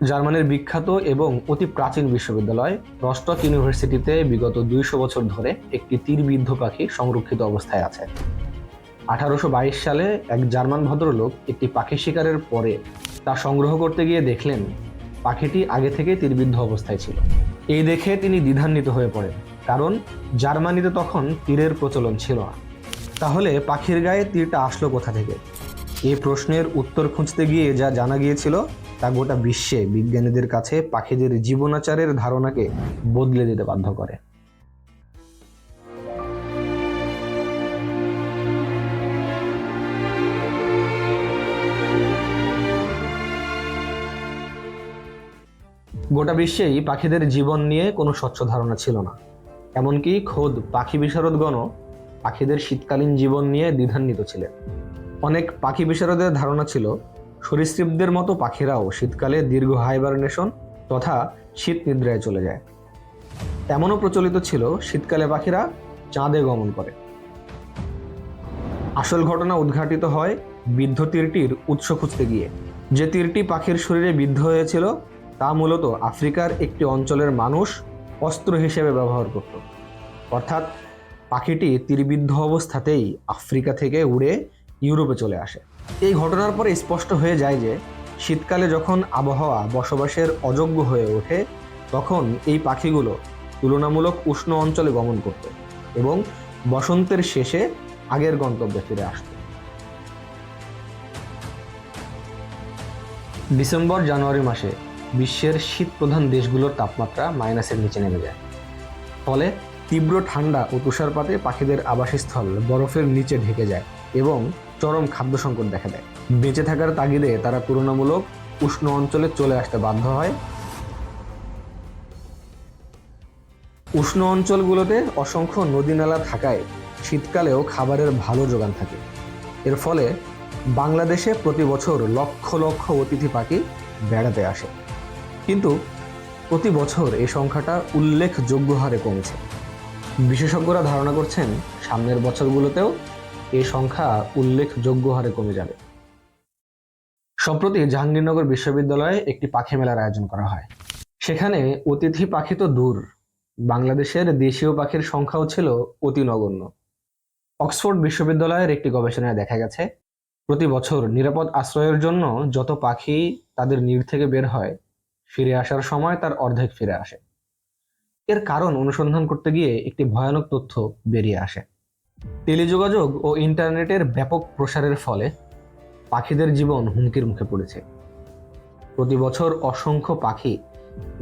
জার্মানির বিখ্যাত এবং অতি প্রাচীন বিশ্ববিদ্যালয় রস্টক ইউনিভার্সিটিতে বিগত দুইশো বছর ধরে একটি তীরবিদ্ধ পাখি সংরক্ষিত অবস্থায় আছে। আঠারোশো বাইশ সালে এক জার্মান ভদ্রলোক একটি পাখি শিকারের পরে তা সংগ্রহ করতে গিয়ে দেখলেন, পাখিটি আগে থেকে তীরবিদ্ধ অবস্থায় ছিল। এই দেখে তিনি দ্বিধান্বিত হয়ে পড়েন, কারণ জার্মানিতে তখন তীরের প্রচলন ছিল না। তাহলে পাখির গায়ে তীরটা আসলো কোথা থেকে? এই প্রশ্নের উত্তর খুঁজতে গিয়ে যা জানা গিয়েছিল তা গোটা বিশ্বে বিজ্ঞানীদের কাছে পাখিদের জীবনাচারের ধারণাকে বদলে দিতে বাধ্য করে। গোটা বিশ্বেই পাখিদের জীবন নিয়ে কোনো স্বচ্ছ ধারণা ছিল না। এমনকি খোদ পাখি বিশারদগণও পাখিদের শীতকালীন জীবন নিয়ে দ্বিধান্বিত ছিলেন। অনেক পাখি বিশারদের ধারণা ছিল সরীসৃপদের মতো পাখিরাও শীতকালে দীর্ঘ হাইবারনেশন তথা শীত নিদ্রায় চলে যায়। এমনও প্রচলিত ছিল শীতকালে পাখিরা চাঁদে গমন করে। আসল ঘটনা উদ্ঘাটিত হয় বিদ্ধ তীরটির উৎস খুঁজতে গিয়ে। যে তীরটি পাখির শরীরে বিদ্ধ হয়েছিল, তা মূলত আফ্রিকার একটি অঞ্চলের মানুষ অস্ত্র হিসেবে ব্যবহার করত। অর্থাৎ পাখিটি তীরবিদ্ধ অবস্থাতেই আফ্রিকা থেকে উড়ে ইউরোপে চলে আসে। এই ঘটনার পরে স্পষ্ট হয়ে যায় যে, শীতকালে যখন আবহাওয়া বসবাসের অযোগ্য হয়ে ওঠে, তখন এই পাখিগুলো তুলনামূলক উষ্ণ অঞ্চলে গমন করত এবং বসন্তের শেষে আগের গন্তব্যে ফিরে আসত। ডিসেম্বর, জানুয়ারি মাসে বিশ্বের শীত প্রধান দেশগুলোর তাপমাত্রা মাইনাসের নিচে নেমে যায়। ফলে তীব্র ঠান্ডা ও তুষারপাতে পাখিদের আবাসস্থল বরফের নিচে ঢেকে যায় এবং চরম খাদ্য সংকট দেখা দেয়। বেঁচে থাকার তাগিদে তারা তুলনামূলক উষ্ণ অঞ্চলে চলে আসতে বাধ্য হয়। উষ্ণ অঞ্চলগুলোতে অসংখ্য নদী নালা থাকায় শীতকালেও খাবারের ভালো যোগান থাকে। এর ফলে বাংলাদেশে প্রতি বছর লক্ষ লক্ষ অতিথি পাখি বেড়াতে আসে। কিন্তু প্রতি বছর এই সংখ্যাটা উল্লেখযোগ্য হারে কমেছে। বিশেষজ্ঞরা ধারণা করছেন, সামনের বছরগুলোতেও এই সংখ্যা উল্লেখযোগ্য হারে কমে যাবে। সম্প্রতি জাহাঙ্গীরনগর বিশ্ববিদ্যালয়ে একটি পাখি মেলার আয়োজন করা হয়। সেখানে অতিথি পাখি তো দূর। বাংলাদেশের দেশীয় পাখির সংখ্যাও ছিল অতি নগণ্য। অক্সফোর্ড বিশ্ববিদ্যালয়ের একটি গবেষণায় দেখা গেছে, প্রতি বছর নিরাপদ আশ্রয়ের জন্য যত পাখি তাদের নির থেকে বের হয়, ফিরে আসার সময় তার অর্ধেক ফিরে আসে। এর কারণ অনুসন্ধান করতে গিয়ে একটি ভয়ানক তথ্য বেরিয়ে আসে। টেলিযোগাযোগ ও ইন্টারনেটের ব্যাপক প্রসারের ফলে পাখিদের জীবন হুমকির মুখে পড়েছে। প্রতি বছর অসংখ্য পাখি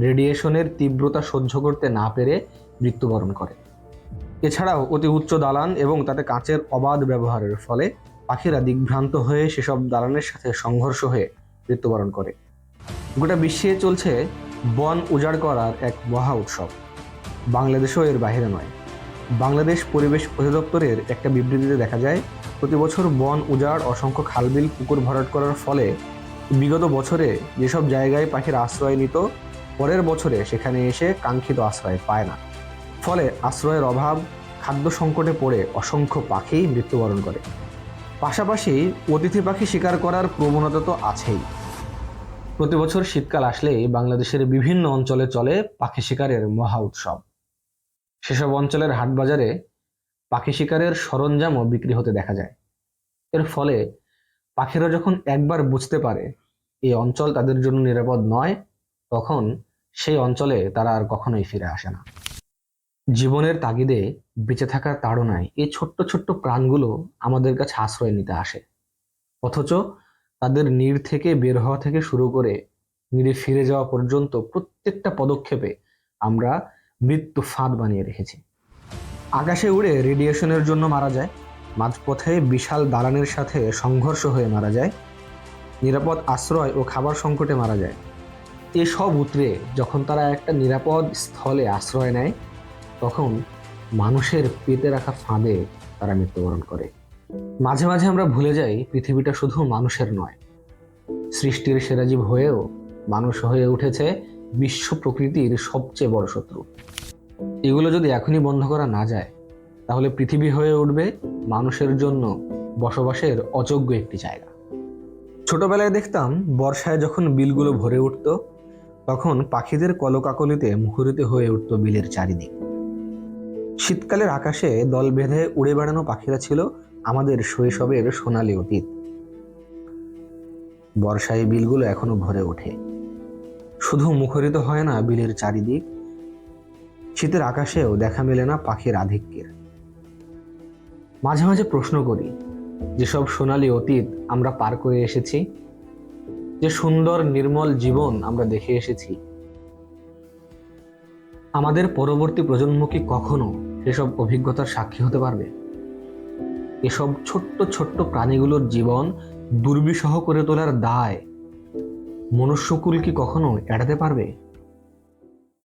রেডিয়েশনের তীব্রতা সহ্য করতে না পেরে মৃত্যুবরণ করে। এছাড়াও অতি উচ্চ দালান এবং তাতে কাঁচের অবাধ ব্যবহারের ফলে পাখিরা দিগ্ভ্রান্ত হয়ে সেসব দালানের সাথে সংঘর্ষ হয়ে মৃত্যুবরণ করে। গোটা বিশ্বে চলছে বন উজাড় করার এক মহা উৎসব। বাংলাদেশও এর বাইরে নয়। বাংলাদেশ পরিবেশ অধিদপ্তরের একটা বিবৃতিতে দেখা যায়, প্রতি বছর বন, উজাড়, অসংখ্য খালবিল, পুকুর ভরাট করার ফলে বিগত বছরে যেসব জায়গায় পাখির আশ্রয় নিত, পরের বছরে সেখানে এসে কাঙ্ক্ষিত আশ্রয় পায় না। ফলে আশ্রয়ের অভাব, খাদ্য সংকটে পড়ে অসংখ্য পাখি মৃত্যুবরণ করে। পাশাপাশি অতিথি পাখি শিকার করার প্রবণতা তো আছেই। প্রতি বছর শীতকাল আসলেই বাংলাদেশের বিভিন্ন অঞ্চলে চলে পাখি শিকারের মহা উৎসব। সেসব অঞ্চলের হাটবাজারে পাখি শিকারের সরঞ্জামও বিক্রি হতে দেখা যায়। এর ফলে পাখিরা যখন একবার বুঝতে পারে এই অঞ্চল তাদের জন্য নিরাপদ নয়, তখন সেই অঞ্চলে তারা আর কখনোই ফিরে আসে না। জীবনের তাগিদে বেঁচে থাকার তাড়নায় এই ছোট্ট ছোট্ট প্রাণগুলো আমাদের কাছে আশ্রয় নিতে আসে। অথচ তাদের নীড় থেকে বের হওয়া থেকে শুরু করে নীড়ে ফিরে যাওয়া পর্যন্ত প্রত্যেকটা পদক্ষেপে আমরা মৃত্যু ফাঁদ বানিয়ে রেখেছে। আকাশে উড়ে রেডিয়েশনের জন্য মারা যায়, মাঝপথে বিশাল দালানের সাথে সংঘর্ষ হয়ে মারা যায়, নিরাপদ আশ্রয় ও খাবার সংকটে মারা যায়। এসব উতরে যখন তারা একটা নিরাপদ স্থলে আশ্রয় নেয়, তখন মানুষের পেতে রাখা ফাঁদে তারা মৃত্যুবরণ করে। মাঝে মাঝে আমরা ভুলে যাই পৃথিবীটা শুধু মানুষের নয়। সৃষ্টির সেরাজীব হয়েও মানুষ হয়ে উঠেছে বিশ্ব প্রকৃতির সবচেয়ে বড় শত্রু। এগুলো যদি এখনই বন্ধ করা না যায়, তাহলে পৃথিবী হয়ে উঠবে মানুষের জন্য বসবাসের অযোগ্য একটি জায়গা। ছোটবেলায় দেখতাম বর্ষায় যখন বিলগুলো ভরে উঠতো, তখন পাখিদের কলকাকলিতে মুখরিত হয়ে উঠত বিলের চারিদিক। শীতকালের আকাশে দল বেঁধে উড়ে বেড়ানো পাখিরা ছিল আমাদের শৈশবের সোনালি অতীত। বর্ষায় বিলগুলো এখনও ভরে ওঠে। শুধু মুখরিত হয় না বিলের চারিদিক শীতের আকাশেও দেখা মেলে না পাখির আধিক্যের। মাঝে মাঝে প্রশ্ন করি, যেসব সোনালী অতীত আমরা পার করে এসেছি, যে সুন্দর নির্মল জীবন আমরা দেখে এসেছি, আমাদের পরবর্তী প্রজন্ম কি কখনো সেসব অভিজ্ঞতার সাক্ষী হতে পারবে? এসব ছোট্ট ছোট্ট প্রাণীগুলোর জীবন দুর্বিষহ করে তোলার দায় মনুষ্যকুল কি কখনো এড়াতে পারবে?